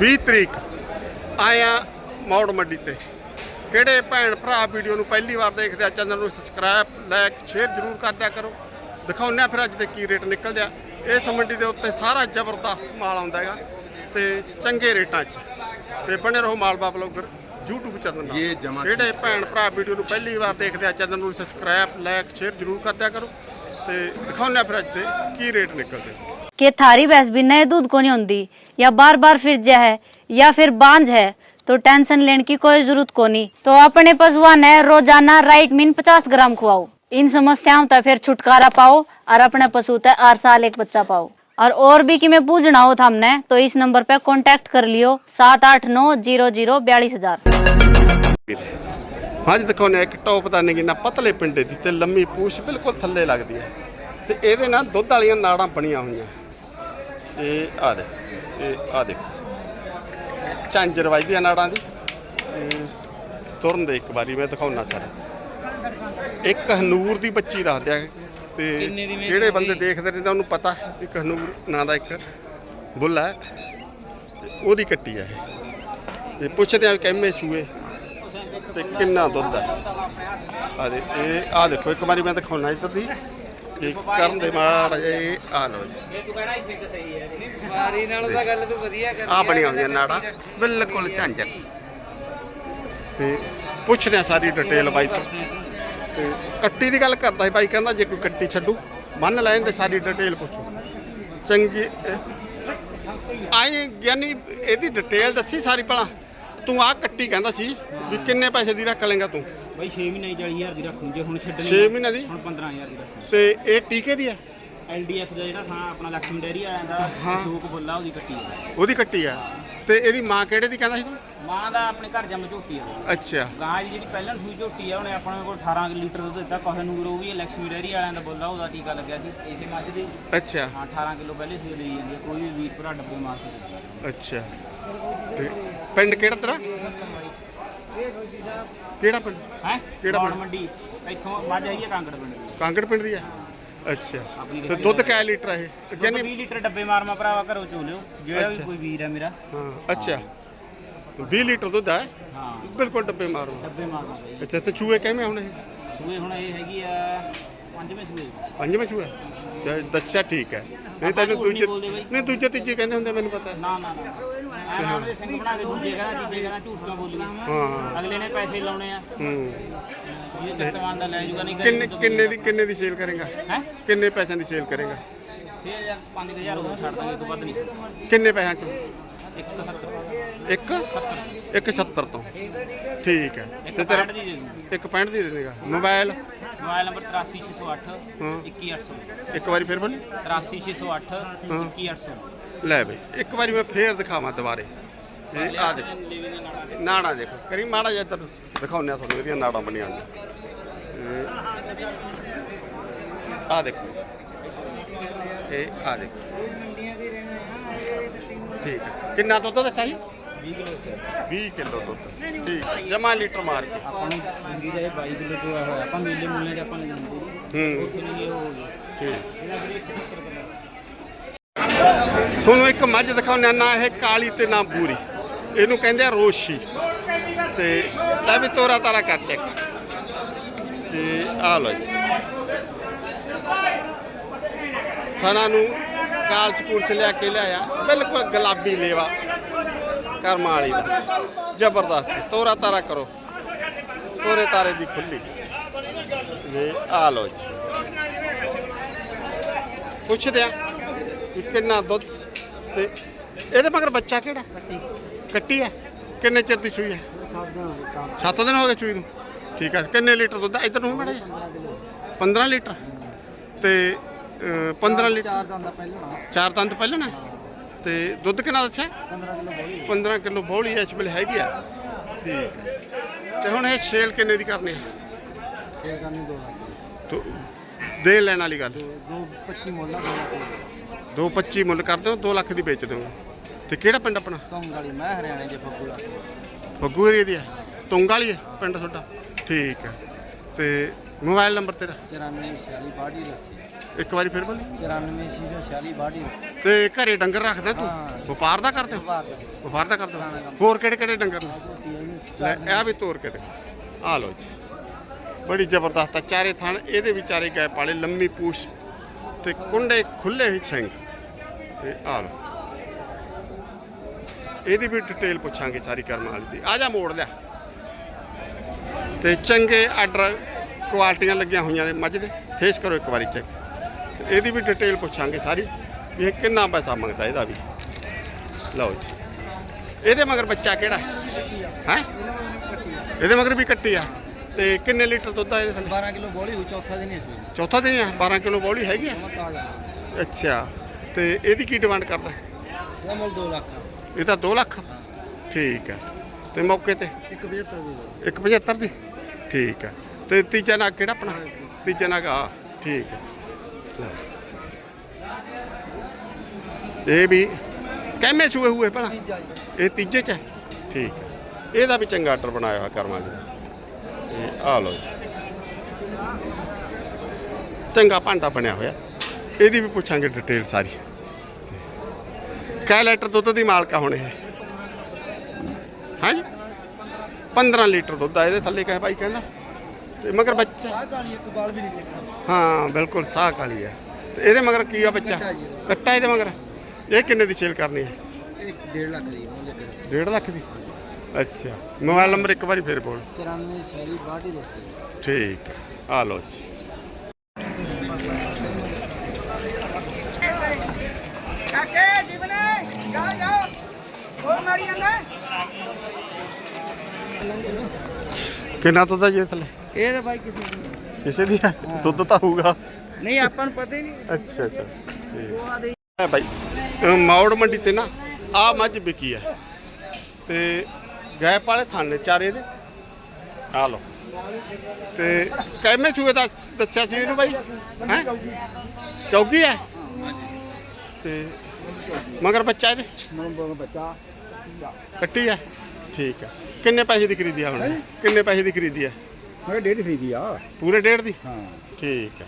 20 ਤਰੀਕ ਆਇਆ ਮੌੜ ਮੰਡੀ ਤੇ। ਕਿਹੜੇ ਭੈਣ ਭਰਾ ਵੀਡੀਓ ਨੂੰ ਪਹਿਲੀ ਵਾਰ ਦੇਖਦੇ ਆ ਚੈਨਲ ਨੂੰ ਸਬਸਕ੍ਰਾਈਬ ਲਾਈਕ ਸ਼ੇਅਰ ਜ਼ਰੂਰ ਕਰ ਦਿਆ ਕਰੋ। ਦਿਖਾਉਂਦੇ ਆ ਫਿਰ ਅੱਜ ਦੇ ਕੀ ਰੇਟ ਨਿਕਲਦੇ ਆ। ਇਸ ਮੰਡੀ ਦੇ ਉੱਤੇ ਸਾਰਾ ਜ਼ਬਰਦਸਤ ਮਾਲ ਆਉਂਦਾ ਹੈਗਾ ਤੇ ਚੰਗੇ ਰੇਟਾਂ 'ਚ। ਤੇ ਬਣੇ ਰਹੋ ਮਾਲਵਾ ਬਲੌਗਰ YouTube ਚੈਨਲ ਨਾਲ। ਇਹ ਜਮਾਂ ਜਿਹੜੇ ਭੈਣ ਭਰਾ ਵੀਡੀਓ ਨੂੰ ਪਹਿਲੀ ਵਾਰ ਦੇਖਦੇ ਆ ਚੈਨਲ ਨੂੰ ਸਬਸਕ੍ਰਾਈਬ ਲਾਈਕ ਸ਼ੇਅਰ ਜ਼ਰੂਰ ਕਰ ਦਿਆ ਕਰੋ। ਤੇ ਦਿਖਾਉਂਦੇ ਆ ਫਿਰ ਅੱਜ ਦੇ ਕੀ ਰੇਟ ਨਿਕਲਦੇ ਆ। कि थारी भैंस भी नए दूध को नहीं होती या बार बार फिर जा है या फिर बांझ है तो टेंशन लेने की कोई जरूरत को नहीं तो अपने पशुआ ने रोजाना राइट मीन 50 ग्राम खुआओ इन समस्याओं तक फिर छुटकारा पाओ और अपने पशु तक हर साल एक बच्चा पाओ और और भी कि मैं पूछना हो था हमने तो इस नंबर पे कांटेक्ट कर लियो सात आठ नौ जीरो जीरो बयालीस हजार ਅੱਜ ਦਿਖਾਉਂਦੇ ਹਾਂ ਇੱਕ ਟੌਪ ਦਾ ਨਗੀਨਾ ਪਤਲੇ ਪਿੰਡੇ ਦੀ ਤੇ ਲੰਮੀ ਪੂਛ ਬਿਲਕੁਲ ਥੱਲੇ ਲੱਗਦੀ ਹੈ ਤੇ ਇਹਦੇ ਨਾਲ ਦੁੱਧ ਵਾਲੀਆਂ ਨਾੜਾਂ ਬਣੀਆਂ ਹੋਈਆਂ ਇਹ ਆ ਦੇ ਇਹ ਆ ਦੇ। ਝਾਂਜਰ ਵੱਜਦੀ ਆ ਨਾੜਾਂ ਦੀ। ਤੇ ਤੁਰਨ ਦੇ ਇੱਕ ਵਾਰੀ ਮੈਂ ਦਿਖਾਉਣਾ ਸਾਰਾ। ਇੱਕ ਹਨੂਰ ਦੀ ਬੱਚੀ ਦੱਸਦੇ ਆ ਤੇ ਜਿਹੜੇ ਬੰਦੇ ਦੇਖਦੇ ਨੇ ਉਹਨੂੰ ਪਤਾ। ਇੱਕ ਹਨੂਰ ਨਾਂ ਦਾ ਇੱਕ ਬੁੱਲ ਹੈ ਤੇ ਉਹਦੀ ਕੱਟੀ ਹੈ ਇਹ। ਤੇ ਪੁੱਛਦੇ ਆ ਕਿੰਨੇ ਚੂਏ ਤੇ ਕਿੰਨਾ ਦੁੱਧ ਹੈ ਆ ਦੇ ਇਹ ਆ ਦੇਖੋ ਇੱਕ ਵਾਰੀ ਮੈਂ ਦਿਖਾਉਣਾ ਇੱਧਰ ਦੀ। ਇਹ ਕਰਨ ਦੇ ਮਾੜ ਇਹ ਆ ਲੋ ਜੀ। ਨਾਲੋਂ ਤਾਂ ਗੱਲ ਤੂੰ ਵਧੀਆ ਕਰ ਆ ਬਣੀਆਂ ਹੋਈਆਂ ਨਾੜਾਂ। ਬਿਲਕੁਲ ਝਾਂਜਰ ਤੇ ਪੁੱਛਦੇ ਆ ਸਾਰੀ ਡਿਟੇਲ ਬਾਈ ਤੋਂ। ਤੇ ਕੱਟੀ ਦੀ ਗੱਲ ਕਰਦਾ ਸੀ ਬਾਈ ਕਹਿੰਦਾ ਜੇ ਕੋਈ ਕੱਟੀ ਛੱਡੂ ਮੰਨ ਲੈ ਇਹਦੇ ਸਾਰੀ ਡਿਟੇਲ ਪੁੱਛੋ। ਚੰਗੀ ਆਈ ਯਾਨੀ ਇਹਦੀ ਡਿਟੇਲ ਦੱਸੀ ਸਾਰੀ ਭਲਾ। ਤੂੰ ਆ ਕੱਟੀ ਕਹਿੰਦਾ ਸੀ ਵੀ ਕਿੰਨੇ ਪੈਸੇ ਦੀ ਰੱਖ ਲੇਗਾ ਤੂੰ? ਬਾਈ 6 ਮਹੀਨੇ ਦੀ 40000 ਦੀ ਰੱਖ ਲੂੰ ਜੇ ਹੁਣ ਛੱਡਣੀ 6 ਮਹੀਨੇ ਦੀ? ਹੁਣ 15000 ਦੀ ਰੱਖ। ਲੂੰ ਤੇ ਇਹ ਟੀਕੇ ਦੀ ਹੈ ਐਲਡੀਐਫ ਦਾ ਜਿਹੜਾ ਥਾਂ ਆਪਣਾ ਲਖਮੀ ਡੈਰੀ ਵਾਲਿਆਂ ਦਾ ਹਾਂ। ਸੂਕ ਬੁੱਲਾ ਉਹਦੀ ਕੱਟੀ ਹੈ ਉਹਦੀ ਕੱਟੀ ਆ। ਤੇ ਇਹਦੀ ਮਾਂ ਕਿਹੜੇ ਦੀ ਕਹਿੰਦਾ ਸੀ ਤੂੰ? ਮਾਂ ਦਾ ਆਪਣੇ ਘਰ ਜੰਮ ਝੋਟੀ ਆ। ਅੱਛਾ। ਗਾਂ ਦੀ ਜਿਹੜੀ ਪਹਿਲਾਂ ਸੂਈ ਝੋਟੀ ਆ ਉਹਨੇ ਆਪਣੇ ਕੋਲ 18 ਲੀਟਰ ਦੁੱਧ ਦਿੱਤਾ ਕੋਹ ਨੂਰ ਉਹ ਵੀ ਲਕਸ਼ਮੀ ਡੈਰੀ ਵਾਲਿਆਂ ਦਾ ਬੁੱਲਾ ਉਹਦਾ ਟੀਕਾ ਲੱਗਿਆ ਸੀ ਇਸੇ ਮੱਝ ਦੇ। ਅੱਛਾ। ਹਾਂ 18 ਕਿਲੋ ਪਹਿਲੇ ਸੂਈ ਲਈ ਜਾਂਦੀ ਆ, ਕੋਈ ਵੀ ਵੀਰ ਭਰਾ ਡੱਬੇ ਮਾਰ ਕੇ ਦੇ ਦਿੰਦਾ। ਅੱਛਾ। ਤੇ ਪਿੰਡ ਕਿਹੜਾ ਤੇਰਾ? ਕਿਹੜਾ ਪਿੰਡ? ਹੈਂ? ਕਿਹੜਾ ਪਿੰਡ? ਮੰਡੀ। ਇੱਥੋਂ ਮੱਝ ਆਈ ਹੈ ਕਾਂਗੜ ਪਿੰਡ ਦੀ। ਕਾਂਗੜ ਪਿੰਡ ਦੀ ਆ? ਅੱਛਾ। ਆਪਣੀ ਤੇ ਦੁੱਧ ਕਿਆ ਲੀਟਰ ਆ ਇਹ? ਦੁੱਧ ਯਾਨੀ 20 ਲੀਟਰ ਡੱਬੇ ਮਾਰਮਾ ਭਰਾਵਾ ਘਰੋਂ ਚੋ ਲਿਓ ਜਿਹੜਾ ਵੀ ਅੱਛਾ। ਕੋਈ ਵੀਰ ਹੈ ਮੇਰਾ। ਹਾਂ ਅੱਛਾ। 20 ਲੀਟਰ ਦੁੱਧ ਆ ਹਾਂ। ਬਿਲਕੁਲ ਡੱਬੇ ਮਾਰੋ ਡੱਬੇ ਮਾਰਨਾ ਬਈ। ਅੱਛਾ ਤੇ ਚੂਹੇ ਕਿਵੇਂ ਹੁਣ ਇਹ? ਸੂਏ ਹੁਣ ਇਹ ਹੈਗੀ ਆ ਪੰਜਵੇਂ ਸੂਏ। ਪੰਜਵੇਂ ਚੂਹੇ? ਤੇ ਦੱਸਿਆ ਠੀਕ ਹੈ। ਨਹੀਂ ਤੈਨੂੰ ਦੂਜੇ। ਨਹੀਂ ਦੂਜੇ ਤੀਜੇ ਕਹਿੰਦੇ ਹੁੰਦੇ ਮੈਨੂੰ ਪਤਾ ਨਾ ਨਾ ਨਾ। ਐ ਨਾ ਉਹਦੇ ਸਿੰਘ ਬਣਾ ਕੇ ਦੂਜੇ ਕਹਿੰਦਾ ਤੀਜੇ ਕਹਿੰਦਾ ਝੂਠ ਕਿਉਂ ਬੋਲੀਏ? ਹਾਂ। ਅਗਲੇ ਨੇ ਪੈਸੇ ਲਾਉਣੇ ਆ। ਹੂੰ। ਇਹ ਕਸਟਮਰ ਦਾ ਲੈ ਜੂਗਾ ਨਹੀਂ ਕਿੰਨੇ ਕਿੰਨੇ ਦੀ ਕਿੰਨੇ ਦੀ ਸੇਲ ਕਰੇਗਾ? ਹੈ? ਕਿੰਨੇ ਪੈਸਿਆਂ ਦੀ ਸੇਲ ਕਰੇਗਾ? 6000 5000 ਉਹ ਛੱਡ ਦਾਂਗੇ ਤੋਂ ਵੱਧ ਨਹੀਂ। ਕਿੰਨੇ ਪੈਸਿਆਂ ਚੋਂ? 170 ਇੱਕ? ਇੱਕ 70 ਤੋਂ। ਠੀਕ ਹੈ। ਤੇ ਤੇਰਾ 65 ਦੀ ਦੇ ਦੂੰ ਇੱਕ 65 ਦੀ ਦੇ ਦੇਗਾ ਮੋਬਾਈਲ? ਮੋਬਾਈਲ ਨੰਬਰ 83608 ਹਾਂ। 21800 ਇੱਕ ਵਾਰੀ ਫਿਰ ਬੋਲੀ। 83608 ਹਾਂ। 21800 ਲੈ ਬਈ ਇੱਕ ਵਾਰੀ ਮੈਂ ਫੇਰ ਦਿਖਾਵਾਂ ਦੁਬਾਰੇ। ਇਹ ਆ ਦੇ ਨਾੜਾ ਦੇਖੋ। ਕਰੀ ਮਾੜਾ ਜਿਹਾ ਇੱਧਰ ਦਿਖਾਉਂਦੇ ਆ ਤੁਹਾਨੂੰ ਇਹਦੀਆਂ ਨਾੜਾਂ ਬਣੀਆਂ ਨੇ ਆ ਦੇਖੋ। ਇਹ ਆ ਦੇਖੋ। ਠੀਕ ਹੈ ਕਿੰਨਾ ਦੁੱਧ ਦੱਸਿਆ ਸੀ 20 ਕਿਲੋ ਸਰ 20 ਕਿਲੋ ਦੁੱਧ। ਠੀਕ। ਹੈ ਜਮਾ ਲੀਟਰ ਮਾਰ ਕੇ। ਆਪਾਂ ਨੂੰ ਮੰਗੀ ਜਾਏ 22 ਕਿਲੋ ਜੋ ਹੋਇਆ। ਆਪਾਂ ਮੇਲੇ ਮੁੱਲੇ 'ਚ ਆਪਾਂ ਨਹੀਂ ਜਾਂਦੇ ਹੂੰ। ਉੱਥੇ ਨਹੀਂ ਇਹ ਹੋ ਗਿਆ। ਠੀਕ। ਇਹਨਾਂ ਦੇ 71 ਕਿਲੋ ਤੁਹਾਨੂੰ ਇੱਕ ਮੱਝ ਦਿਖਾਉਂਦੇ ਆ ਨਾ ਇਹ ਕਾਲੀ ਤੇ ਨਾ ਬੂਰੀ। ਇਹਨੂੰ ਕਹਿੰਦੇ ਆ ਰੋਸ਼ੀ। ਤੇ ਲੈ ਵੀ ਤੋਰਾ ਤਾਰਾ ਕਰ ਚੈੱਕ। ਤੇ ਆ ਲੋ ਜੀ। ਖਾਣਾ ਨੂੰ ਕਾਲ ਚ ਕੂੜ ਚ ਲਿਆ ਕੇ ਲਿਆਇਆ। ਬਿਲਕੁਲ ਗੁਲਾਬੀ ਲੇਵਾ। ਕਰਮਾਂ ਵਾਲੀ ਦਾ। ਜ਼ਬਰਦਸਤ ਤੋਰਾ ਤਾਰਾ ਕਰੋ। ਤੋਰੇ ਤਾਰੇ ਦੀ ਖੁੱਲੀ। ਇਹ ਆ ਲੋ ਜੀ। ਪੁੱਛਦੇ ਆ ਵੀ ਕਿੰਨਾ ਦੁੱਧ ਤੇ ਇਹਦੇ ਮਗਰ ਬੱਚਾ ਕਿਹੜਾ? ਕੱਟੀ। ਹੈ ਕਿੰਨੇ ਚਿਰ ਦੀ ਸੂਈ ਹੈ 7 ਦਿਨ ਹੋ ਗਏ ਸੂਈ ਨੂੰ? ਠੀਕ ਹੈ ਕਿੰਨੇ ਲੀਟਰ ਦੁੱਧ? ਇੱਧਰ ਨੂੰ ਮੜਾ 15 ਲੀਟਰ? ਤੇ ਅ, 15 ਲੀਟਰ? ਚਾਰ ਦੰਦਾ ਪਹਿਲਾਂ। ਚਾਰ ਦੰਦ ਪਹਿਲਾਂ ਤੇ ਦੁੱਧ ਕਿੰਨਾ ਦੱਸਿਆ? 15 ਕਿਲੋ ਬੋਲੀ 15 ਕਿਲੋ ਬੋਲੀ ਇਸ ਵੇਲੇ ਹੈਗੀ ਆ। ਠੀਕ ਹੈ। ਤੇ ਹੁਣ ਇਹ ਸੇਲ ਕਿੰਨੇ ਦੀ ਕਰਨੀ ਹੈ ਛੇ ਕਰਨੀ ਦੋ ਲੱਖ। ਤੋ ਦੇ ਲੈਣ ਵਾਲੀ ਗੱਲ। ਦੋ 25 ਮੁੱਲ ਦੋ ਲੱਖ 225 ਮੁੱਲ ਕਰ ਦਿਓ 2 ਲੱਖ ਦੀ ਵੇਚ ਦਿਓ। ਤੇ ਕਿਹੜਾ ਪਿੰਡ ਆਪਣਾ? ਤੁੰਗ ਵਾਲੀ ਮੈਂ ਹਰਿਆਣੇ ਦੇ ਫੱਗੂ ਲਾ ਬੱਗੂ ਏਰੀਆ ਦੀ ਹੈ ਤੁੰਗ ਵਾਲੀ ਹੈ ਪਿੰਡ ਤੁਹਾਡਾ? ਠੀਕ ਹੈ। ਤੇ ਮੋਬਾਈਲ ਨੰਬਰ ਤੇਰਾ? 9446 ਬਾਡੀ ਰੱਸੀ ਇੱਕ ਵਾਰੀ ਫਿਰ ਬੋਲੀ। 9446 ਬਾਡੀ ਰੱਸੀ ਤੇ ਘਰੇ ਡੰਗਰ ਰੱਖਦਾ ਤੂੰ? ਹਾਂ। ਵਪਾਰ ਦਾ ਕਰਦੇ? ਹੋ ਬਾਹਰ ਵਪਾਰ ਦਾ ਕਰਦੇ? ਹੋਰ ਕਿਹੜੇ ਕਿਹੜੇ ਡੰਗਰ ਨੇ? ਲੈ ਇਹ ਵੀ ਤੋੜ ਕੇ ਦਿਖਾ ਆ ਲਓ ਜੀ। ਬੜੀ ਜ਼ਬਰਦਸਤ ਆ। ਚਾਰੇ ਥਣ ਇਹਦੇ ਵੀ ਚਾਰੇ ਗਏ ਪਾਲੇ ਲੰਮੀ ਪੂਛ ਤੇ ਕੁੰਡੇ ਖੁੱਲੇ ਹੀ ਸਿੰਘ ਤੇ ਆ ਲਓ। ਇਹਦੀ ਵੀ ਡਿਟੇਲ ਪੁੱਛਾਂਗੇ ਸਾਰੀ ਕਰਮ ਵਾਲੀ ਦੀ। ਆ ਜਾ ਮੋੜ ਲਿਆ। ਤੇ ਚੰਗੇ ਆਰਡਰ ਕੁਆਲਟੀਆਂ ਲੱਗੀਆਂ ਹੋਈਆਂ ਨੇ ਮੱਝ ਦੇ। ਫੇਸ ਕਰੋ ਇੱਕ ਵਾਰੀ ਚੈੱਕ ਇਹਦੀ ਵੀ ਡਿਟੇਲ ਪੁੱਛਾਂਗੇ ਸਾਰੀ ਵੀ ਇਹ ਕਿੰਨਾ ਪੈਸਾ ਮੰਗਦਾ ਇਹਦਾ ਵੀ। ਲਓ ਜੀ। ਇਹਦੇ ਮਗਰ ਬੱਚਾ ਕਿਹੜਾ? ਹੈ? ਇਹਦੇ ਮਗਰ ਵੀ ਕੱਟੀ ਆ। ਤੇ ਕਿੰਨੇ ਲੀਟਰ ਦੁੱਧ ਆ ਇਹਦੇ ਥੱਲੇ? 12 ਕਿਲੋ ਬੋਲੀ ਹੋ ਚੌਥਾ ਦਿਨ ਵੇਲੇ ਚੌਥਾ ਦਿਨ ਆ? 12 ਕਿਲੋ ਬੌਲੀ ਹੈਗੀ ਆ? ਅੱਛਾ। ਤੇ ਇਹਦੀ ਕੀ ਡਿਮਾਂਡ ਕਰਦਾ? ਇਹ ਮੁੱਲ 2 ਲੱਖ ਇਹ ਤਾਂ 2 ਲੱਖ? ਠੀਕ ਹੈ ਤੇ ਮੌਕੇ ਤੇ? 175 ਦੇ 175 ਦੀ? ਠੀਕ ਹੈ ਤੇ ਤੀਜਾ ਨਾਗ ਕਿਹੜਾ ਆਪਣਾ? ਤੀਜਾ ਨਾਗ ਆ ਠੀਕ ਹੈ। ਇਹ ਵੀ ਕਹਿਮੇ ਛੂਏ ਹੋਏ ਭਲਾ? ਇਹ ਤੀਜੇ ਚ ਹੈ? ਠੀਕ ਹੈ। ਇਹਦਾ ਵੀ ਚੰਗਾ ਆਰਡਰ ਬਣਾਇਆ ਹੋਇਆ ਕਰਮਾਂ ਦਾ। ਇਹ ਆ ਲਓ ਚੰਗਾ ਭਾਂਡਾ ਬਣਿਆ ਹੋਇਆ। ਇਹਦੀ ਵੀ ਪੁੱਛਾਂਗੇ ਡਿਟੇਲ ਸਾਰੀ। ਕੈ ਲੀਟਰ ਦੁੱਧ ਦੀ ਮਾਲਕਾ ਹੁਣ ਇਹ? ਹਾਂਜੀ 15 ਲੀਟਰ ਦੁੱਧ ਆ ਇਹਦੇ ਥੱਲੇ ਕਹੇ ਭਾਈ ਕਹਿੰਦਾ? ਤੇ ਮਗਰ ਬੱਚਾ ਆਹ ਗਾਲੀ ਇੱਕ ਬਾਲ ਵੀ ਨਹੀਂ ਚੱਕਣਾ ਹਾਂ ਬਿਲਕੁਲ ਸਾਹ ਕਾਲੀ ਹੈ। ਤੇ ਇਹਦੇ ਮਗਰ ਕੀ ਆ ਬੱਚਾ? ਕੱਟਾ ਜੀ। ਕੱਟਾ ਇਹਦੇ ਮਗਰ? ਇਹ ਕਿੰਨੇ ਦੀ ਸੇਲ ਕਰਨੀ ਹੈ? ਇਹ 1.5 ਲੱਖ ਦੀ ਮੁੱਲ ਇੱਕ 1.5 ਲੱਖ ਦੀ? ਅੱਛਾ। ਮੋਬਾਈਲ ਨੰਬਰ ਇੱਕ ਵਾਰੀ ਫੇਰ ਬੋਲ। 94 ਸ਼ੈਲੀ ਬਾਡੀ ਰੱਸੀ ਠੀਕ ਹੈ। ਆ ਲਓ ਜੀ। ਕਾਕੇ ਜੀਵਨੇ ਜਾਓ ਜਾਓ। ਹੋਰ ਮਾਰੀ ਜਾਂਦਾ? ਕਿੰਨਾ ਦੁੱਧ ਆ ਜੀ ਥੱਲੇ? ਇਹ ਤਾਂ ਬਾਈ ਕਿਸੇ ਦੀ ਕਿਸੇ ਦੀ ਹੈ। ਦੁੱਧ ਤਾਂ ਹੋਊਗਾ। ਨਹੀਂ ਆਪਾਂ ਨੂੰ ਪਤਾ ਹੀ ਨਹੀਂ। ਅੱਛਾ ਅੱਛਾ। ਠੀਕ। ਹੈ ਭਾਈ ਅਹ ਮੌੜ ਮੰਡੀ ਤੇ ਨਾ ਆ ਮੱਝ ਵਿਕੀ ਹੈ ਤੇ ਗੈਪ ਵਾਲੇ ਥਾਣੇ ਚਾਰੇ ਦੇ। ਆ ਲਓ। ਤੇ ਕਿੰਨੇ ਚੂਹੇ ਦਾ ਦੱਸਿਆ ਸੀ ਇਹਨੂੰ ਬਾਈ? ਹੈ? ਚੌਗੀ ਹੈ? ਤੇ ਮਗਰ ਬੱਚਾ ਇਹਦੇ? ਮਨ ਬੱਚਾ ਕੱਟੀ ਹੈ? ਠੀਕ ਹੈ। ਕਿੰਨੇ ਪੈਸੇ ਦੀ ਖਰੀਦੀ ਆ ਹੁਣ? ਕਿੰਨੇ ਪੈਸੇ ਦੀ ਖਰੀਦੀ ਹੈ ਮੈਂ ਡੇਢ ਖਰੀਦੀ ਆ। ਪੂਰੇ ਡੇਢ ਦੀ? ਹਾਂ। ਠੀਕ ਹੈ।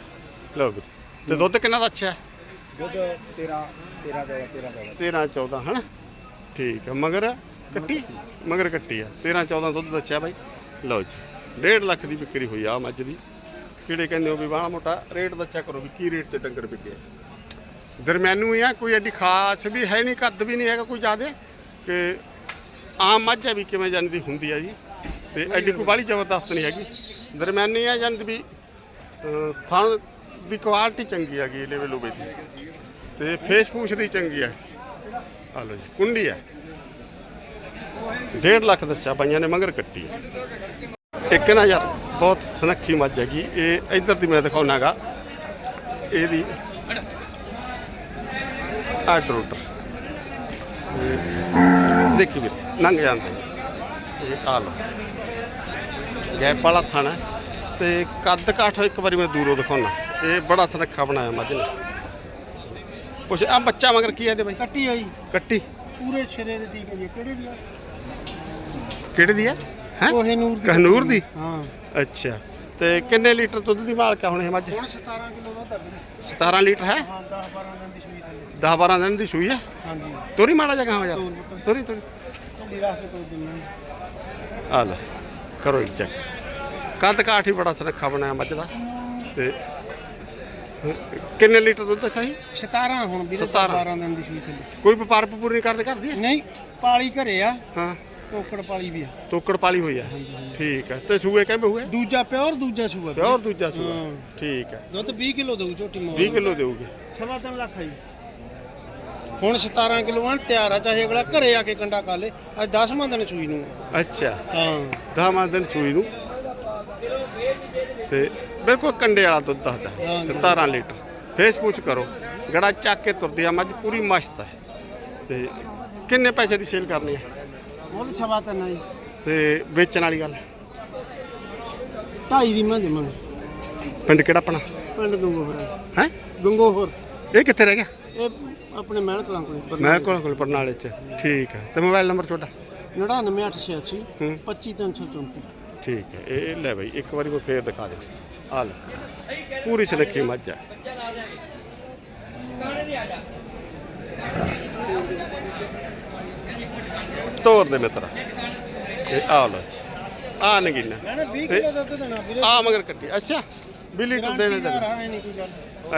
ਲਓ ਵੀਰ ਤੇ ਦੁੱਧ ਕਿੰਨਾ ਦਾ ਅੱਛਾ ਹੈ? ਦੁੱਧ 13 13 ਦਾ 13 ਦਾ 13 14 ਹਨਾ? ਠੀਕ ਹੈ। ਮਗਰ ਕੱਟੀ? ਮਗਰ ਕੱਟੀ ਆ। 13 14 ਦੁੱਧ ਦੱਸਿਆ ਬਾਈ। ਲਓ ਜੀ 1.5 ਲੱਖ ਦੀ ਵਿਕਰੀ ਹੋਈ ਆ ਮੱਝ ਦੀ। ਕਿਹੜੇ ਕਹਿੰਦੇ ਹੋ ਵੀ ਬਾਹਲਾ ਮੋਟਾ? ਰੇਟ ਦੱਸਿਆ ਕਰੋ ਵੀ ਕੀ ਰੇਟ ਤੇ ਡੰਗਰ ਵਿਕੇ ਦਰਮਿਆਨੂ ਆ ਕੋਈ ਐਡੀ ਖਾਸ ਵੀ ਹੈ ਨਹੀਂ ਕੱਦ ਵੀ ਨਹੀਂ ਹੈਗਾ ਕੋਈ ਜ਼ਿਆਦੇ। ਕਿ ਆਮ ਮੱਝ ਆ ਵੀ ਕਿਵੇਂ ਜਾਣੀ ਦੀ ਹੁੰਦੀ ਆ ਜੀ? ਤੇ ਐਡੀ ਕੋਈ ਬਾਹਲੀ ਜ਼ਬਰਦਸਤ ਨਹੀਂ ਹੈਗੀ। ਦਰਮਿਆਨੀ ਆ ਜਾਣੀ ਵੀ ਅਹ, ਥਣ ਦੀ ਕੁਆਲਿਟੀ ਚੰਗੀ ਹੈਗੀ ਲੈਵਲ ਉਵੇ ਦੀ। ਤੇ ਫੇਸ ਫੂਸ ਦੀ ਚੰਗੀ ਹੈ। ਆ ਲਓ ਜੀ ਕੁੰਡੀ ਹੈ। 1.5 ਲੱਖ ਦੱਸਿਆ ਬਾਈਆਂ ਨੇ ਮਗਰ ਕੱਟੀ ਹੈ। ਇੱਕ ਨਾ ਯਾਰ ਬਹੁਤ ਸੁਨੱਖੀ ਮੱਝ ਹੈਗੀ। ਇਹ ਇੱਧਰ ਦੀ ਮੈਂ ਦਿਖਾਉਣਾਗਾ। ਇਹਦੀ ਆਡਰ ਉਟਰ ਦੇਖੀ ਵੀ ਲੰਘ ਜਾਂਦੇ ਇਹ ਆ ਲਓ। ਗੈਪ ਵਾਲਾ ਥਾਣਾ ਹੈ ਤੇ ਕੱਦ ਕਾਠ ਇੱਕ ਵਾਰੀ ਮੈਂ ਦੂਰੋਂ ਦਿਖਾਉਣਾ। ਇਹ ਬੜਾ ਸੁਨੱਖਾ ਬਣਾਇਆ ਮੱਝ ਨੇ। ਕੁਛ ਆ ਬੱਚਾ ਮਗਰ ਕੀ ਹੈ ਇਹਦੇ ਬਾਈ? ਕੱਟੀ ਆਈ ਕੱਟੀ। ਪੂਰੇ ਸਿਰੇ ਦੇ ਟੀਕੇ ਦੀ ਕਿਹੜੇ ਦੀ ਆ? ਕਿਹੜੇ ਦੀ ਹੈ ਹੈ? ਕੋਹੇ ਨੂਰ ਦੀ। ਕਹਨੂਰ ਦੀ? ਹਾਂ। ਅੱਛਾ। ਤੇ ਕਿੰਨੇ ਲੀਟਰ ਦੁੱਧ ਦੀ ਮਾਲਕ ਆ ਹੁਣ ਇਹ ਮੱਝ? ਹੁਣ 17 ਕਿਲੋ ਦਾ ਤੱਕ 17 ਲੀਟਰ ਹੈ? ਹਾਂ 10 12 ਦਿਨ ਦੀ ਸੂਈ ਥੱਲੇ। 10 12 ਦਿਨ ਦੀ ਸੂਈ ਹੈ? ਹਾਂਜੀ। ਤੋਰੀ ਮਾੜਾ ਜਗਾ ਹੋ ਯਾਰ? ਤੋਰ। ਤੋਰੀ ਢਿੱਲੀ ਦਿਨ ਆ ਲੈ ਕਰੋ ਇੱਕ ਚੈੱਕ। ਕੱਦ ਕਾਠ ਹੀ ਬੜਾ ਸੁਨੱਖਾ ਬਣਾਇਆ ਮੱਝ ਦਾ। ਤੇ ਕਿੰਨੇ ਲੀਟਰ ਦੁੱਧ ਚਾਹੀ 17 ਹੁਣ ਵੀਰੇ 17 12 ਦਿਨ ਦੀ ਸੂਈ ਥੱਲੇ ਕੋਈ ਵਪਾਰ ਵਪੂਰ ਨਹੀਂ ਕਰਦੇ ਕਰਦੀ ਨਹੀਂ ਪਾਲੀ ਘਰੇ ਆ। ਹਾਂ। ਟੋਕੜ ਪਾਲੀ ਵੀ ਆ। ਤੋਕੜ ਪਾਲੀ ਹੋਈ ਆ। ਠੀਕ ਹੈ ਤੇ ਸੂਏ ਕਹਿੰਦੇ ਹੋਏ ਦੂਜਾ ਪਿਓਰ ਦੂਜਾ ਸੂਆ। ਪਿਓਰ ਦੂਜਾ ਸੂਆ। ਹਾਂ। ਠੀਕ ਹੈ ਦੁੱਧ 20 ਕਿਲੋ ਦਊ ਝੋਟੀ ਮੋੜ 20 ਕਿਲੋ ਦੇਊਗੇ। ਸਵਾ ਤਿੰਨ ਲੱਖ ਆ ਜੀ। ਹੁਣ 17 ਕਿਲੋ ਆ ਤਿਆਰ ਆ ਚਾਹੇ ਅਗਲਾ ਘਰੇ ਆ ਕੇ ਕੰਡਾ ਕਰ ਲੇ ਅੱਜ 10ਵਾਂ ਦਿਨ ਸੂਈ ਨੂੰ ਆ। ਅੱਛਾ। ਹਾਂ। ਦਸਾਂ ਦਿਨ ਸੂਈ ਨੂੰ। ਤੇ ਬਿਲਕੁਲ ਕੰਡੇ ਵਾਲਾ ਦੁੱਧ ਦੱਸਦਾ ਹਾਂ। 17 ਲੀਟਰ। ਫੇਸ ਪੁੱਛ ਕਰੋ ਗੜਾ ਚੱਕ ਕੇ ਤੁਰਦੀ ਆ ਮੱਝ ਪੂਰੀ ਮਸਤ ਹੈ ਤੇ ਕਿੰਨੇ ਪੈਸੇ ਦੀ ਸੇਲ ਕਰਨੀ ਹੈ ਮੁੱਲ ਸਵਾ ਤਿੰਨ ਆ ਜੀ। ਤੇ ਵੇਚਣ ਵਾਲੀ ਗੱਲ? ਢਾਈ ਦੀ ਮੈਂ ਦੇਵਾਂਗੇ। ਪਿੰਡ ਕਿਹੜਾ ਆਪਣਾ? ਪਿੰਡ ਗੰਗੋਹਰ ਆ। ਹੈ? ਗੰਗੋਹਰ। ਇਹ ਕਿੱਥੇ ਰਹਿ ਗਿਆ? ਇਹ ਆਪਣੇ ਮਹਿਲ ਕਲਾਂ ਕੋਲੇ ਮੈਂ। ਕੋਲ ਕੋਲ ਬਰਨਾਲੇ ਚ। ਠੀਕ ਹੈ। ਤੇ ਮੋਬਾਈਲ ਨੰਬਰ ਤੁਹਾਡਾ? 99886 ਹੂੰ। 25334 ਠੀਕ ਹੈ। ਇਹ ਲੈ ਬਈ ਇੱਕ ਵਾਰੀ ਮੈਂ ਫੇਰ ਦਿਖਾ ਦੇ। ਆ ਲੈ। ਪੂਰੀ ਸੁਨੱਖੀ ਮੱਝ ਹੈ। ਤੋਰ ਦੇ ਮਿੱਤਰਾ। ਇਹ ਆ ਲੋ ਆ ਨਗੀਨਾ। ਮੈਂ ਨਾ 20 ਤੇ- ਕਿਲੋ ਦੁੱਧ ਦੇਣਾ ਵੀਰੇ। ਆ ਮਗਰ ਕੱਟੀ। ਅੱਛਾ। 20 ਲੀਟਰ ਦੇਣੇ ਗਾਰੰਟੀ ਦਾ ਦੇ ਰਾਹ ਹੈ ਨਹੀਂ ਕੋਈ ਗੱਲ।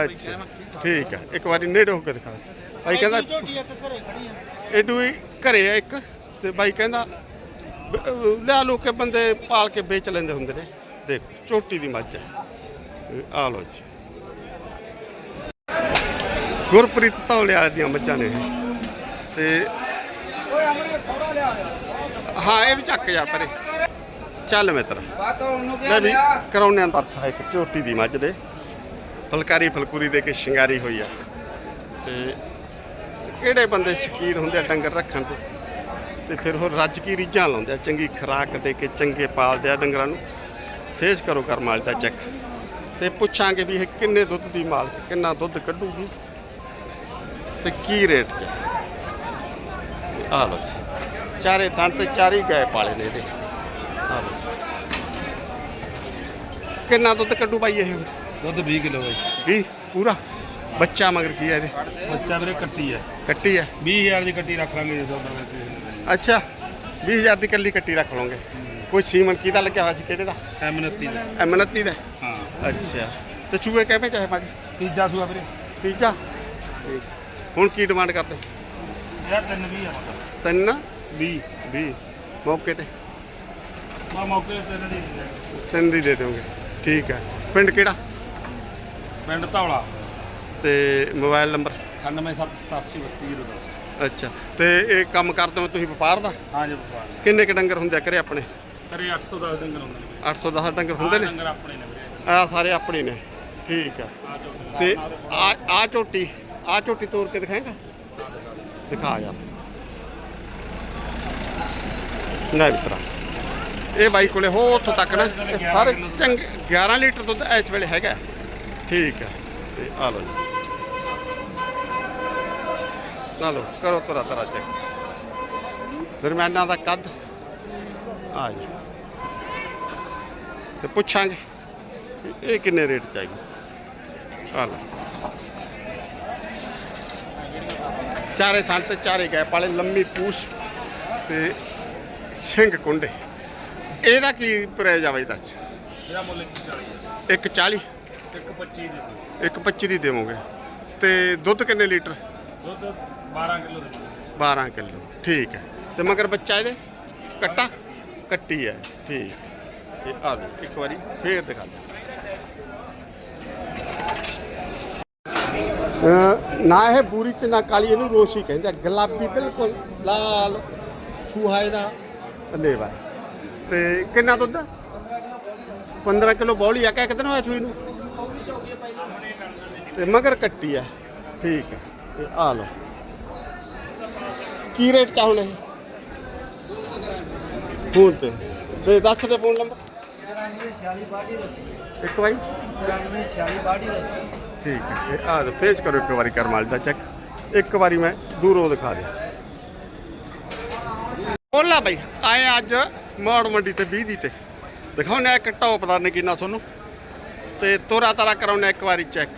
ਅੱਛਾ। ਠੀਕ ਆ। ਇੱਕ ਵਾਰੀ ਨੇੜੇ ਹੋ ਕੇ ਦਿਖਾ ਬਾਈ ਕਹਿੰਦਾ ਝੋਟੀ ਇੱਕ ਘਰੇ ਖੜੀ ਆ। ਇਹਨੂੰ ਹੀ ਘਰੇ ਆ ਇੱਕ। ਤੇ ਬਾਈ ਕਹਿੰਦਾ ਲਿਆ ਲੋ ਕੇ ਬੰਦੇ ਪਾਲ ਕੇ ਵੇਚ ਲੈਂਦੇ ਹੁੰਦੇ ਨੇ। ਦੇਖ ਝੋਟੀ ਦੀ ਮੱਝ ਹੈ ਇਹ ਆ ਲੋ ਜੀ। ਗੁਰਪ੍ਰੀਤ ਧੌਲੇ ਵਾਲੇ ਦੀਆਂ ਮੱਝਾਂ ਨੇ ਇਹ। ਤੇ ਹਾਂ ਇਹ ਵੀ ਚੱਕ ਜਾ ਪਰੇ। ਚੱਲ ਮਿੱਤਰ। ਬਾਤ ਉਹਨੂੰ ਲੈ ਵੀ ਕਰਾਉਣੇ ਆਂ ਦਰਖਾ ਇੱਕ ਝੋਟੀ ਦੀ ਮੱਝ ਦੇ। ਫਲਕਾਰੀ ਫਲਕੂਰੀ ਦੇ ਕੇ ਸ਼ਿੰਗਾਰੀ ਹੋਈ ਆ। ਤੇ ਕਿਹੜੇ ਬੰਦੇ ਸ਼ਕੀਨ ਹੁੰਦੇ ਆ ਡੰਗਰ ਰੱਖਣ ਦੇ ਤੇ ਫਿਰ ਉਹ ਰੱਜ ਕੀ ਰੀਝਾਂ ਲਾਉਂਦੇ ਆ, ਚੰਗੀ ਖੁਰਾਕ ਦੇ ਕੇ ਚੰਗੇ ਪਾਲਦੇ ਆ ਡੰਗਰਾਂ ਨੂੰ। ਫੇਸ ਕਰੋ ਕਰਮਾਲ ਦਾ ਚੈੱਕ। ਤੇ ਪੁੱਛਾਂਗੇ ਵੀ ਇਹ ਕਿੰਨੇ ਦੁੱਧ ਦੀ ਮਾਲਕ ਕਿੰਨਾ ਦੁੱਧ ਕੱਢੂਗੀ? ਤੇ ਕੀ ਰੇਟ 'ਚ? ਆ ਲੋ ਜੀ। ਚਾਰੇ ਥਣ ਤੇ ਚਾਰੀ ਗਏ ਪਾਲੇ ਨੇ ਇਹਦੇ। ਆ ਲੋ ਕਿੰਨਾ ਦੁੱਧ ਕੱਢੂ ਬਾਈ ਇਹ? ਦੁੱਧ 20 ਕਿਲੋ ਬਾਈ। 20 ਪੂਰਾ? ਬੱਚਾ ਮਗਰ ਕੀ ਹੈ ਇਹਦੇ? ਬੱਚਾ ਵੀਰੇ ਕੱਟੀ ਹੈ ਕੱਟੀ ਹੈ 20000 ਦੀ ਕੱਟੀ ਰੱਖ ਲਾਂਗੇ ਜੇ ਸੌਦਾ ਵਿੱਚ ਅੱਛਾ 20000 ਦੀ ਕੱਲੀ ਕੱਟੀ ਰੱਖ ਲਓਗੇ। ਕੋਈ ਸੀਮਨ ਕਿਹਦਾ ਲੱਗਿਆ ਹੋਇਆ ਸੀ ਕਿਹੜੇ ਦਾ? M29 ਦਾ। ਐਮਨਤੀ ਦਾ? ਹਾਂ। ਅੱਛਾ। ਤੇ ਚੂਹੇ ਕਿਵੇਂ ਚਾਹੇ ਮਾਜੀ ਤੀਜਾ ਸੂਆ ਵੀਰੇ। ਤੀਜਾ? ਹੁਣ ਕੀ ਡਿਮਾਂਡ ਕਰਦੇ? ਯਾਰ ਤਿੰਨ ਵੀ ਆ ਮਤਲਬ। ਤਿੰਨ? 20 20 ਮੌਕੇ ਤੇ? ਮੌਕੇ ਤੇ ਤਿੰਨ ਦੀ ਦੇ ਦਿਓਗੇ। ਠੀਕ ਹੈ ਪਿੰਡ ਕਿਹੜਾ? ਪਿੰਡ ਧੌਲਾ। ਤੇ ਮੋਬਾਈਲ ਨੰਬਰ? 9787832010 ਅੱਛਾ ਤੇ ਇਹ ਕੰਮ ਕਰਦੇ ਹੋ ਤੁਸੀਂ ਵਪਾਰ ਦਾ? ਹਾਂ ਜੀ ਵਪਾਰ ਕਿੰਨੇ ਕ ਡੰਗਰ ਹੁੰਦੇ ਆ ਘਰੇ ਆਪਣੇ? ਕਰੇ 8 ਤੋਂ 10 ਦਿਨ ਕਰਾਉਂਦੇ ਨੇ। 8 ਤੋਂ 10 ਡੰਗਰ ਹੁੰਦੇ ਨੇ? ਡੰਗਰ ਆਪਣੇ ਨੇ ਵੀਰੇ। ਆ ਸਾਰੇ ਆਪਣੇ ਨੇ। ਠੀਕ ਆ। ਆ ਜੋ ਤੇ ਆ ਆ ਝੋਟੀ ਆ ਝੋਟੀ ਤੋੜ ਕੇ ਦਿਖਾਏਗਾ? ਦਿਖਾ ਯਾਰ। ਨਾ ਮਿੱਤਰਾ ਇਹ ਬਾਈ ਕੋਲੇ ਹੋ ਉੱਥੋਂ ਤੱਕ ਨਾ ਇਹ ਸਾਰੇ ਚੰਗੇ 11 ਲੀਟਰ ਦੁੱਧ ਇਸ ਵੇਲੇ ਹੈਗਾ। ਠੀਕ ਹੈ। ਤੇ ਆ ਲਓ ਜੀ। ਚਲੋ ਕਰੋ ਤਰਾ ਤਰਾ ਚੈੱਕ। ਦਰਮਿਆਨਾ ਦਾ ਕੱਦ। ਆ ਜੀ। ਤੇ ਪੁੱਛਾਂਗੇ ਇਹ ਕਿੰਨੇ ਰੇਟ ਚਾਹੀਦੀ ਆ ਲਓ। ਚਾਰੇ ਥਣ ਤੇ ਚਾਰੇ ਗਏ ਪਾਲੇ ਲੰਮੀ ਪੂਛ ਤੇ ਸਿੰਘ ਕੁੰਡੇ। ਇਹਦਾ ਕੀ ਪ੍ਰਾਈਸ ਆ ਬਈ ਦੱਸ? ਇਹਦਾ ਮੁੱਲ 40 ਹੈ। ਇੱਕ 40 ਇੱਕ 25 ਦੇ ਇੱਕ 25 ਦੀ ਦੇਵੋਗੇ। ਤੇ ਦੁੱਧ ਕਿੰਨੇ ਲੀਟਰ? ਦੁੱਧ 12 ਕਿਲੋ ਦੇ ਦਿਓ। 12 ਕਿਲੋ ਠੀਕ ਹੈ। ਤੇ ਮਗਰ ਬੱਚਾ ਇਹਦੇ? ਕੱਟਾ? ਕੱਟੀ ਹੈ ਠੀਕ। ਇਹ ਆ ਲਓ ਇੱਕ ਵਾਰੀ ਫੇਰ ਦਿਖਾ ਦਿਓ। ਨਾ ਇਹ ਬੂਰੀ ਤੇ ਨਾ ਕਾਲੀ ਇਹਨੂੰ ਰੋਸ਼ੀ ਕਹਿੰਦੇ ਆ। ਗੁਲਾਬੀ ਬਿਲਕੁਲ ਲਾਲ ਸੂਹਾ ਇਹਦਾ ਲੇਵਾ ਹੈ। ਤੇ ਕਿੰਨਾ ਦੁੱਧ? 15 ਕਿਲੋ ਬੌਲੀ ਆ ਕਿ ਦਿਨ ਹੋਇਆ ਸੂਈ ਨੂੰ? ਤੇ ਮਗਰ ਕੱਟੀ ਆ। ਠੀਕ ਹੈ ਤੇ ਆ ਲਓ। ਕੀ ਰੇਟ ਚਾਹੁੰਦੇ ਇਹ? ਫੋਨ ਤੇ। ਦੇ ਦੱਸ ਦੇ ਫੋਨ ਨੰਬਰ। ਇੱਕ ਵਾਰੀ। ਠੀਕ ਹੈ ਇਹ ਆ ਫੇਸ ਕਰੋ ਇੱਕ ਵਾਰੀ ਕਰਮਾਲ ਦਾ ਚੈੱਕ ਇੱਕ ਵਾਰੀ ਮੈਂ ਦੂਰੋਂ ਦਿਖਾ ਦੇ ਬੋਲਾ ਬਈ। ਆਏ ਅੱਜ ਮੋੜ ਮੰਡੀ ਤੇ 20 ਦੀ ਤੇ। ਦਿਖਾਉਣੇ ਇੱਕ ਟੌਪ ਦਾ ਨਗੀਨਾ ਤੁਹਾਨੂੰ। ਤੇ ਤੋਰਾ ਤਾਰਾ ਕਰਾਉਣੇ ਇੱਕ ਵਾਰੀ ਚੈੱਕ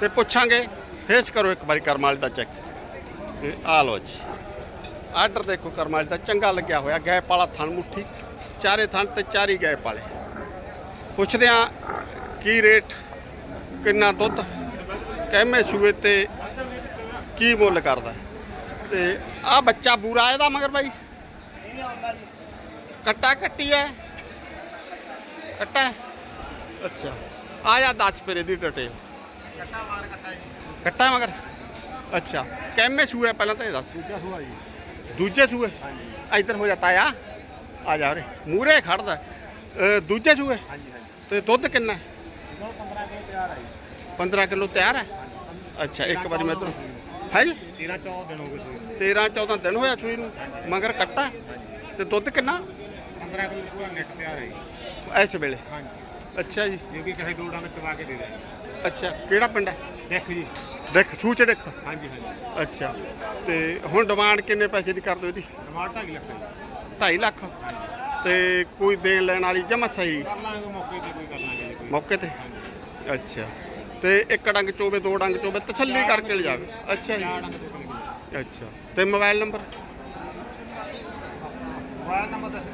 ਤੇ ਪੁੱਛਾਂਗੇ ਫੇਸ ਕਰੋ ਇੱਕ ਵਾਰੀ ਕਰਮਾਲ ਦਾ ਚੈੱਕ ਤੇ ਆ ਲਓ ਜੀ। ਆਰਡਰ ਦੇਖੋ ਕਰਮਾਲੀ ਦਾ, ਚੰਗਾ ਲੱਗਿਆ ਹੋਇਆ, ਗੈਪ ਵਾਲਾ ਥਣ ਮੁੱਠੀ, ਚਾਰੇ ਥਣ ਤੇ ਚਾਰੀ ਗੈਪ ਵਾਲੇ। ਪੁੱਛਦੇ ਆ ਕੀ ਰੇਟ ਕਿੰਨਾ ਦੁੱਧ ਕਹਿਮੇ ਸੂਏ ਤੇ ਕੀ ਮੁੱਲ ਕਰਦਾ। ਤੇ ਆ ਬੱਚਾ ਬੂਰਾ ਇਹਦਾ ਮਗਰ ਬਾਈ। ਕੱਟਾ ਕੱਟੀ ਹੈ ਕੱਟਾ। ਅੱਛਾ। ਆ ਜਾ ਦੱਸ ਫਿਰ ਇਹਦੀ ਡਿਟੇਲ ਕੱਟਾ ਮਗਰ? ਅੱਛਾ। ਕਹਿਮੇ ਸੂਏ ਪਹਿਲਾਂ ਤਾਂ ਇਹ ਦੱਸ। ਦੂਜੇ ਸੂਏ ਇੱਧਰ ਹੋ ਜਾਂਦਾ ਆ ਆ ਜਾ ਉਰੇ। ਮੂਰੇ ਖੜਦਾ। ਅ, ਦੂਜੇ ਸੂਏ ਤੇ ਦੁੱਧ ਕਿੰਨਾ? 15 ਕਿਲੋ ਤਿਆਰ ਹੈ ਅੱਛਾ ਇੱਕ ਵਾਰੀ ਮੈਂ ਇੱਧਰ ਹੈ ਜੀ? 13 14 ਦਿਨ ਹੋ ਗਏ ਸੂਈ 13 14 ਦਿਨ ਹੋਇਆ ਸੂਈ ਨੂੰ ਮਗਰ ਕੱਟਾ। ਤੇ ਦੁੱਧ ਕਿੰਨਾ? 15 ਕਿਲੋ ਪੂਰਾ ਨੈਟ ਤਿਆਰ ਹੈ ਜੀ। ਇਸ ਵੇਲੇ? ਹਾਂਜੀ। ਅੱਛਾ ਜੀ। ਜੇ ਕਿ ਕਹੇ ਦੋ ਡੰਗ ਚਵਾ ਕੇ ਦੇ ਦੇ। ਅੱਛਾ ਕਿਹੜਾ ਪਿੰਡ ਹੈ? ਦੇਖ ਜੀ। ਦੇਖ ਸੂਚ ਦੇਖ ਹਾਂਜੀ ਹਾਂਜੀ। ਅੱਛਾ ਤੇ ਹੁਣ ਡਿਮਾਂਡ ਕਿੰਨੇ ਪੈਸੇ ਦੀ ਕਰ ਦਿਓ ਇਹਦੀ? ਟਮਾਟਰ ਕੀ ਲੱਗਦਾ ਜੀ। 2.5 ਲੱਖ? ਤੇ ਕੋਈ ਦੇਣ ਲੈਣ ਵਾਲੀ ਜਮਾ ਸਹੀ ਕਰ ਲਾਂਗੇ ਮੌਕੇ ਤੇ ਕੋਈ ਕਰ ਲਾਂਗੇ ਜੀ ਕੋਈ। ਮੌਕੇ ਤੇ? ਅੱਛਾ ਤੇ ਇੱਕ ਡੰਗ ਚੋਵੇ ਦੋ ਡੰਗ ਚੋਵੇ ਤਸੱਲੀ ਕਰਕੇ ਲਿਜਾਵੇ। ਅੱਛਾ ਜੀ। ਅੱਛਾ ਤੇ ਮੋਬਾਈਲ ਨੰਬਰ?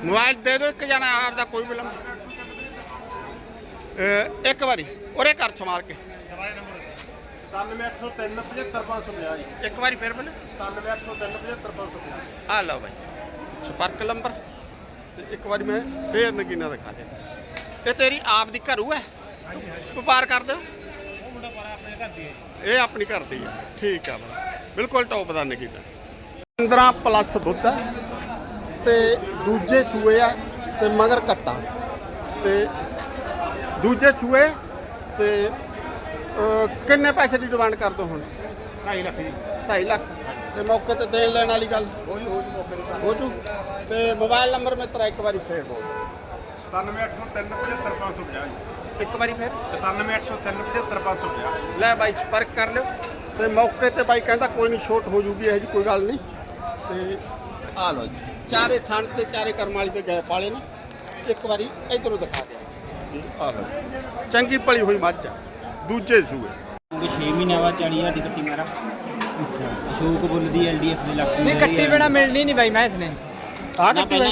ਮੋਬਾਈਲ ਦੇ ਦਿਓ ਇੱਕ ਜਣਾ ਆਪ ਦਾ ਕੋਈ ਵੀ ਨੰਬਰ। ਅਹ ਇੱਕ ਵਾਰੀ। ਉਰੇ ਕਰ ਛਮਾਰ ਕੇ। 97803 75550 ਜੀ ਇੱਕ ਵਾਰੀ ਫਿਰ ਬੋਲੇ। 97803 75550 ਆ ਲਓ ਬਾਈ। ਸੰਪਰਕ ਨੰਬਰ। ਤੇ ਇੱਕ ਵਾਰੀ ਮੈਂ ਫੇਰ ਨਗੀਨਾ ਦਿਖਾ ਦੇ ਇਹ ਤੇਰੀ ਆਪ ਦੀ ਘਰੂ ਹੈ? ਵਪਾਰ ਕਰਦੇ ਹੋ? ਉਹ ਮੁੰਡਾ ਪਰ ਆਪਣੇ ਘਰ ਦੀ ਹੈ ਇਹ ਆਪਣੀ ਘਰ ਦੀ ਆ ਠੀਕ ਆ ਬਾਈ। ਬਿਲਕੁਲ ਟੌਪ ਦਾ ਨਗੀਨਾ। 15 ਪਲੱਸ ਦੁੱਧ ਹੈ ਤੇ ਦੂਜੇ ਛੂਏ ਆ ਤੇ ਮਗਰ ਕੱਟਾ। ਤੇ ਦੂਜੇ ਛੂਏ ਤੇ ਅਹ, ਕਿੰਨੇ ਪੈਸੇ ਦੀ ਡਿਮਾਂਡ ਕਰ ਦੋ ਹੁਣ? 2.5 ਲੱਖ ਜੀ। 2.5 ਲੱਖ? ਤੇ ਮੌਕੇ ਤੇ ਦੇਣ ਲੈਣ ਵਾਲੀ ਗੱਲ? ਹੋ ਜੂ ਹੋ ਜੂ ਮੌਕੇ ਤੇ ਹੋ ਜੂ। ਤੇ ਮੋਬਾਈਲ ਨੰਬਰ ਮੈਂ ਤੇਰਾ ਇੱਕ ਵਾਰੀ ਫੇਰ ਬੋਲ। 97803 75550 ਜੀ। ਇੱਕ ਵਾਰੀ ਫੇਰ। 97803 75550 ਲੈ ਬਾਈ ਸੰਪਰਕ ਕਰ ਲਿਓ। ਤੇ ਮੌਕੇ ਤੇ ਬਾਈ ਕਹਿੰਦਾ ਕੋਈ ਨਹੀਂ ਛੋਟ ਹੋ ਜੂਗੀ ਇਹ ਜੀ ਕੋਈ ਗੱਲ ਨਹੀਂ ਤੇ ਆ ਲਓ ਜੀ। ਚਾਰੇ ਥਣ ਤੇ ਚਾਰੇ ਕਰਮ ਵਾਲੀ ਤੇ ਗਏ ਪਾਲੇ ਨੇ। ਇੱਕ ਵਾਰੀ ਇਧਰੋਂ ਦਿਖਾ ਦਿਓ। ਆ ਲਓ ਚੰਗੀ ਭਲੀ ਹੋਈ ਮੱਝ ਆ। ਦੂਜੇ ਸੂਏ। ਕਿਉਂਕਿ 6 ਮਹੀਨਿਆਂ ਬਾਅਦ 40000 ਦੀ ਕੱਟੀ ਮੇਰਾ। ਅਸ਼ੋਕ ਬੁੱਲ ਦੀ ਐਲਡੀਐਫ ਦੀ ਲੱਖ ਨਹੀਂ ਕੱਟੀ ਬਿਨਾ ਮਿਲਣੀ ਨਹੀਂ ਬਾਈ ਮੈਂ ਇਸਨੇ। ਆ ਕੱਟੀ ਹਾਂ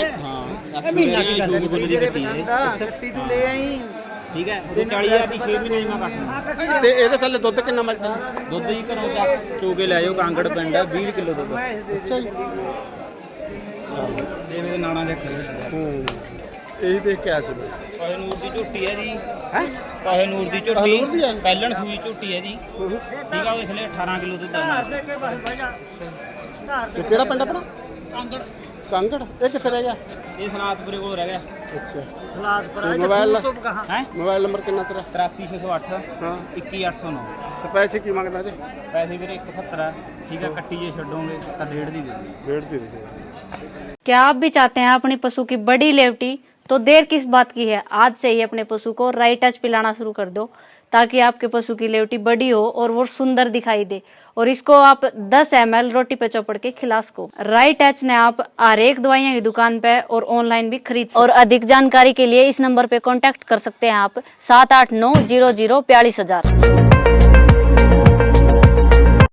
ਲੱਖ ਮਹੀਨਾ ਕੀ ਅਸ਼ੋਕ ਬੁੱਲ ਦੀ ਕੱਟੀ ਹੈ। ਕੱਟੀ ਤੂੰ ਲੈ ਆਈ। ਠੀਕ ਹੈ ਉਹਦੇ 40000 ਦੀ 6 ਮਹੀਨੇ ਦੀ ਮੈਂ ਕੱਟ ਤੇ ਇਹਦੇ ਥੱਲੇ ਦੁੱਧ ਕਿੰਨਾ ਮੱਝ ਥੱਲੇ ਦੁੱਧ ਹੀ ਘਰੋਂ ਚੱਕ ਚੋਗੇ ਲੈ ਜਾਓ ਕਾਂਗੜ ਪਿੰਡ ਹੈ 20 ਕਿਲੋ ਦੁੱਧ। ਅੱਛਾ ਜੀ। ਇਹ ਮੇਰੇ ਨਾਣਾ ਦੇ ਕਰੇ ਹੂੰ। ਇਹੀ ਦੇਖ ਕੇ ਆ ਸੀ ਮੈਂ ਕਾਹੇ ਨੂਰ ਦੀ ਝੋਟੀ ਹੈ ਜੀ ਹੈ ਕਾਹੇ ਨੂਰ ਦੀ ਕਾਹੇ ਝੋਟੀ ਨੂਰ ਦੀ ਹੈ? ਪਹਿਲਣ ਸੂਈ ਝੋਟੀ ਹੈ ਜੀ ਠੀਕ ਆ ਉਹ ਇਸ ਲਈ 18 ਕਿਲੋ ਦੁੱਧ ਹੈ ਤੇ ਕਿਹੜਾ ਪਿੰਡ ਆਪਣਾ ਕਾਂਗੜ ਕਾਂਗੜ ਇਹ ਕਿੱਥੇ ਰਹਿ ਗਿਆ ਇਹ ਸਨਾਤਪੁਰੇ ਕੋਲ ਰਹਿ ਗਿਆ ਅੱਛਾ ਸਲਾਦਪੁਰ ਤੇ ਮੋਬਾਈਲ ਹੈ ਮੋਬਾਈਲ ਨੰਬਰ ਕਿੰਨਾ ਤੇਰਾ 83608 ਹਾਂ 21809 ਤੇ ਪੈਸੇ ਕੀ ਮੰਗਦਾ ਜੀ ਪੈਸੇ ਵੀਰੇ 170 ਹੈ ਠੀਕ ਹੈ ਕੱਟੀ ਜੇ ਛੱਡੋਗੇ ਤਾਂ ਡੇਢ ਦੀ ਦੇ ਦਿਓ ਡੇਢ ਦੇ ਦੇ क्या आप भी चाहते हैं अपने पशु की बड़ी लेवटी तो देर किस बात की है? आज से ही अपने पशु को राइट टच पिलाना शुरू कर दो, ताकि आपके पशु की लेवटी बड़ी हो और वो सुंदर दिखाई दे। और इसको आप 10 एम रोटी पे चौपड़ के खिला सको। राइट टच ने आप हर एक दवाइयाँ की दुकान पे और ऑनलाइन भी खरीद और अधिक जानकारी के लिए इस नंबर पे कांटेक्ट कर सकते हैं आप, सात आठ नौ ज़ीरो ज़ीरो बयालीस हज़ार।